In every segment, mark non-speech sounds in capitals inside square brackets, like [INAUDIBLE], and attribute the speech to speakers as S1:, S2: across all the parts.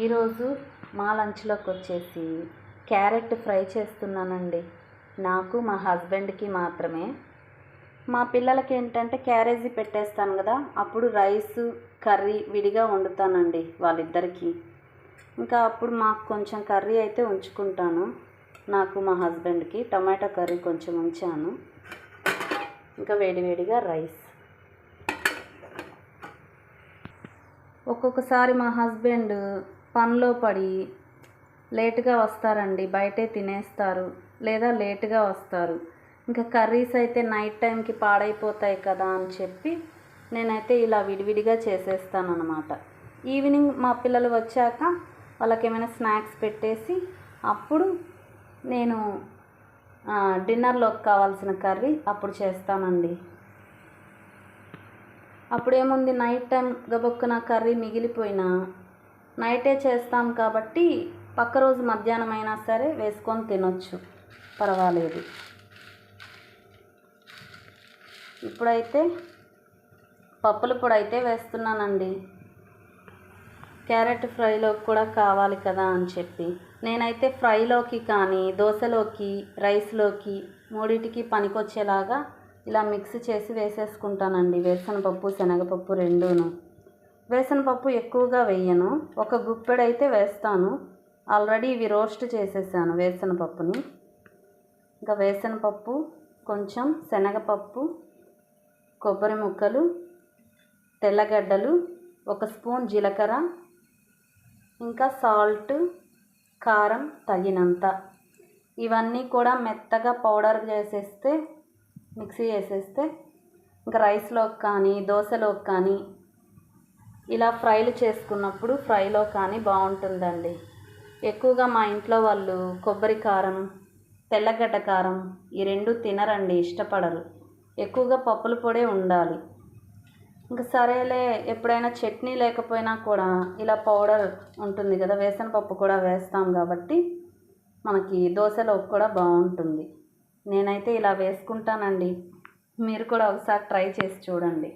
S1: ఈరోజు మా లంచ్లోకి వచ్చేసి క్యారెట్ ఫ్రై చేస్తున్నానండి. నాకు మా హస్బెండ్కి మాత్రమే. మా పిల్లలకి ఏంటంటే క్యారేజీ పెట్టేస్తాను కదా అప్పుడు రైస్ కర్రీ విడిగా వండుతానండి వాళ్ళిద్దరికీ. ఇంకా అప్పుడు మాకు కొంచెం కర్రీ అయితే ఉంచుకుంటాను. నాకు మా హస్బెండ్కి టమాటో కర్రీ కొంచెం ఉంచాను. ఇంకా వేడివేడిగా రైస్. ఒక్కొక్కసారి మా హస్బెండ్ పనిలో పడి లేటుగా వస్తారండి. బయటే తినేస్తారు. లేదా లేటుగా వస్తారు. ఇంకా కర్రీస్ అయితే నైట్ టైంకి పాడైపోతాయి కదా అని చెప్పి నేనైతే ఇలా విడివిడిగా చేసేస్తాను అనమాట ఈవినింగ్ మా పిల్లలు వచ్చాక వాళ్ళకి ఏమైనా స్నాక్స్ పెట్టేసి అప్పుడు నేను డిన్నర్లోకి కావాల్సిన కర్రీ అప్పుడు చేస్తానండి. అప్పుడేముంది నైట్ టైం గబొక్కున కర్రీ మిగిలిపోయినా నైటే చేస్తాం కాబట్టి పక్క రోజు మధ్యాహ్నం అయినా సరే వేసుకొని తినొచ్చు. పర్వాలేదు. ఇప్పుడైతే పప్పుల పొడి అయితే వేస్తున్నానండి. క్యారెట్ ఫ్రైలోకి కూడా కావాలి కదా అని చెప్పి. నేనైతే ఫ్రైలోకి కానీ దోశలోకి రైస్లోకి మూడిటికి పనికొచ్చేలాగా ఇలా మిక్స్ చేసి వేసేసుకుంటానండి. వేరుశనగపప్పు శనగపప్పు రెండును. వేసనపప్పు ఎక్కువగా వేయను. ఒక గుప్పెడైతే వేస్తాను. ఆల్రెడీ ఇవి రోస్ట్ చేసేసాను వేసనపప్పుని ఇంకా వేసనపప్పు కొంచెం శనగపప్పు కొబ్బరి ముక్కలు తెల్లగడ్డలు ఒక స్పూన్ జీలకర్ర ఇంకా సాల్ట్ కారం తగినంత. ఇవన్నీ కూడా మెత్తగా పౌడర్ చేసేస్తే మిక్సీ చేసేస్తే ఇంకా రైస్లోకి కానీ దోశలోకి కానీ ఇలా ఫ్రైలు చేసుకున్నప్పుడు ఫ్రైలో కానీ బాగుంటుందండి. ఎక్కువగా మా ఇంట్లో వాళ్ళు కొబ్బరి కారం తెల్లగడ్డ కారం ఈ రెండు తినరండి ఇష్టపడరు. ఎక్కువగా పప్పుల పొడే ఉండాలి. ఇంకా సరేలే ఎప్పుడైనా చట్నీ లేకపోయినా కూడా ఇలా పౌడర్ ఉంటుంది కదా వేసనపప్పు కూడా వేస్తాం కాబట్టి మనకి దోశలో కూడా బాగుంటుంది. నేనైతే ఇలా వేసుకుంటానండి. మీరు కూడా ఒకసారి ట్రై చేసి చూడండి.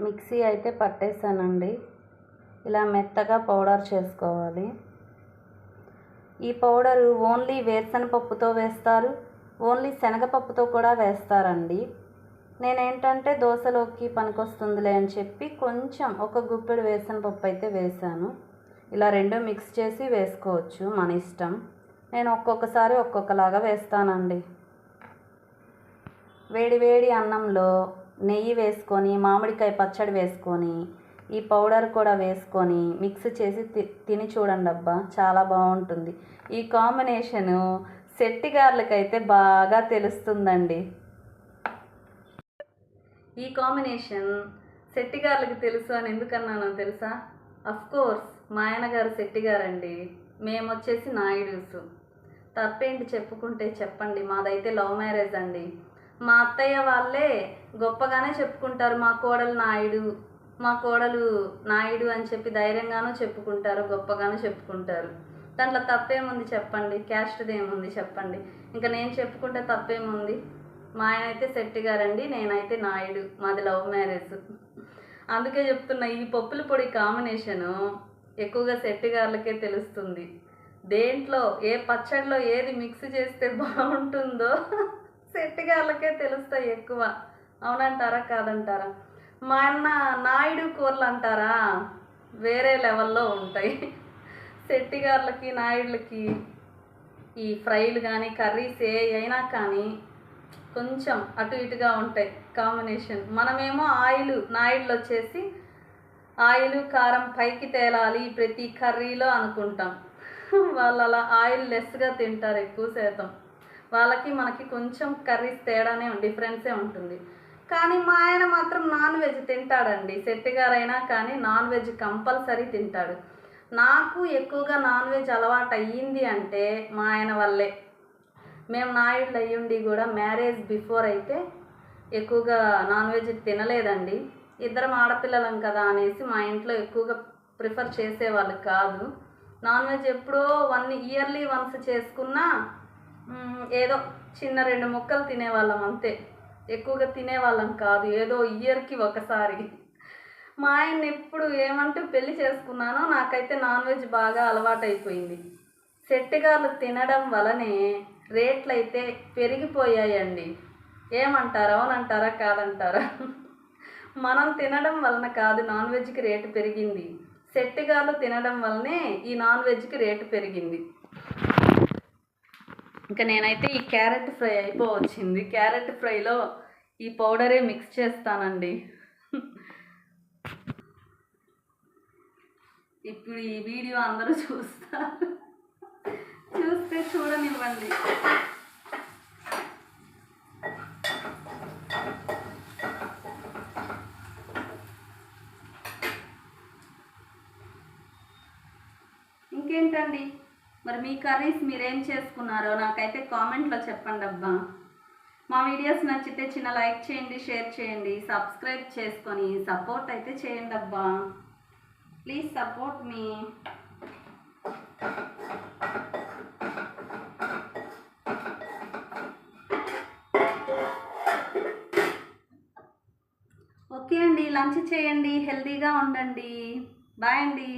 S1: మిక్సీ అయితే పట్టేసానండి. ఇలా మెత్తగా పౌడర్ చేసుకోవాలి. ఈ పౌడరు ఓన్లీ వేరుశనపప్పుతో వేస్తారు. ఓన్లీ శనగపప్పుతో కూడా వేస్తారండి. నేనేంటంటే దోశలోకి పనికొస్తుందిలే అని చెప్పి కొంచెం ఒక గుప్పెడు వేరుశనపప్పు అయితే వేసాను ఇలా రెండు మిక్స్ చేసి వేసుకోవచ్చు మన ఇష్టం. నేను ఒక్కొక్కసారి ఒక్కొక్కలాగా వేస్తానండి. వేడి వేడి అన్నంలో నెయ్యి వేసుకొని మామిడికాయ పచ్చడి వేసుకొని ఈ పౌడర్ కూడా వేసుకొని మిక్స్ చేసి తి తిని చూడండి అబ్బా చాలా బాగుంటుంది. ఈ కాంబినేషను సెట్టిగార్లకైతే బాగా తెలుస్తుందండి. ఈ కాంబినేషన్ శెట్టిగారులకి తెలుసు అని ఎందుకన్నానో తెలుసా? అఫ్కోర్స్ మా ఆయనగారు శెట్టిగారండి మేము వచ్చేసి నాయుడుసు తప్పేంటి చెప్పుకుంటే చెప్పండి మాదైతే లవ్ మ్యారేజ్ అండి. మా అత్తయ్య వాళ్ళే గొప్పగానే చెప్పుకుంటారు మా కోడలు నాయుడు మా కోడలు నాయుడు అని చెప్పి ధైర్యంగానూ చెప్పుకుంటారు గొప్పగానూ చెప్పుకుంటారు. దాంట్లో తప్పేముంది చెప్పండి క్యాస్ట్ది ఏముంది చెప్పండి. ఇంకా నేను చెప్పుకుంటే తప్పేముంది? మా ఆయన అయితే శెట్టి గారండి నేనైతే నాయుడు మాది లవ్ మ్యారేజ్. అందుకే చెప్తున్నా ఈ పప్పుల పొడి కాంబినేషను ఎక్కువగా శెట్టి గారులకే తెలుస్తుంది. దేంట్లో ఏ పచ్చడిలో ఏది మిక్స్ చేస్తే బాగుంటుందో [LAUGHS] శెట్టి గారులకే తెలుస్తాయి ఎక్కువ. అవునంటారా? కాదంటారా? మా అన్న నాయుడు కూరలు అంటారా? వేరే లెవెల్లో ఉంటాయి. శెట్టిగారులకి నాయుడులకి ఈ ఫ్రైలు కానీ కర్రీస్ ఏ అయినా కానీ కొంచెం అటు ఇటుగా ఉంటాయి కాంబినేషన్. మనమేమో ఆయిల్ నాయుడులు వచ్చేసి ఆయిల్ కారం పైకి తేలాలి ప్రతి కర్రీలో అనుకుంటాం. వాళ్ళు అలా ఆయిల్ లెస్గా తింటారు ఎక్కువ శాతం. వాళ్ళకి మనకి కొంచెం కర్రీస్ తేడానే డిఫరెన్సే ఉంటుంది. కానీ మా ఆయన మాత్రం నాన్ వెజ్ తింటాడండి. శెట్టిగారైనా కానీ నాన్ వెజ్ కంపల్సరీ తింటాడు. నాకు ఎక్కువగా నాన్ వెజ్ అలవాటు అయ్యింది అంటే మా ఆయన వల్లే. మేము నాయుడులు అయ్యుండి కూడా మ్యారేజ్ బిఫోర్ అయితే ఎక్కువగా నాన్ వెజ్ తినలేదండి. ఇద్దరం ఆడపిల్లలం కదా అనేసి మా ఇంట్లో ఎక్కువగా ప్రిఫర్ చేసేవాళ్ళు కాదు. నాన్ వెజ్ ఎప్పుడో వన్ ఇయర్లీ వన్స్ చేసుకున్నా ఏదో చిన్న రెండు ముక్కలు తినేవాళ్ళం అంతే. ఎక్కువగా తినేవాళ్ళం కాదు. ఏదో ఇయర్కి ఒకసారి. మా ఆయన ఎప్పుడు ఏమంటూ పెళ్ళి చేసుకున్నానో నాకైతే నాన్ వెజ్ బాగా అలవాటైపోయింది. సెట్టిగాళ్ళు తినడం వలనే రేట్లు అయితే పెరిగిపోయాయండి. ఏమంటారా? అవునంటారా? కాదంటారా? మనం తినడం వలన కాదు నాన్ వెజ్కి రేటు పెరిగింది. సెట్టిగాళ్ళు తినడం వలనే ఈ నాన్ వెజ్కి రేటు పెరిగింది. ఇంకా నేనైతే ఈ క్యారెట్ ఫ్రై అయిపోవచ్చింది. క్యారెట్ ఫ్రైలో ఈ పౌడరే మిక్స్ చేస్తానండి. ఇప్పుడు ఈ వీడియో అందరూ చూస్తారు. చూస్తే చూడనివ్వండి. ఇంకేంటండి? మరి మీ కర్రీస్ మీరేం చేసుకున్నారో నాకైతే కామెంట్లో చెప్పండి అబ్బా. మా వీడియోస్ నచ్చితే చిన్న లైక్ చేయండి షేర్ చేయండి సబ్స్క్రైబ్ చేసుకొని సపోర్ట్ అయితే చేయండి అబ్బా. Please support me. ఓకే అండి లంచ్ చేయండి హెల్తీగా ఉండండి. బాయ్ అండి.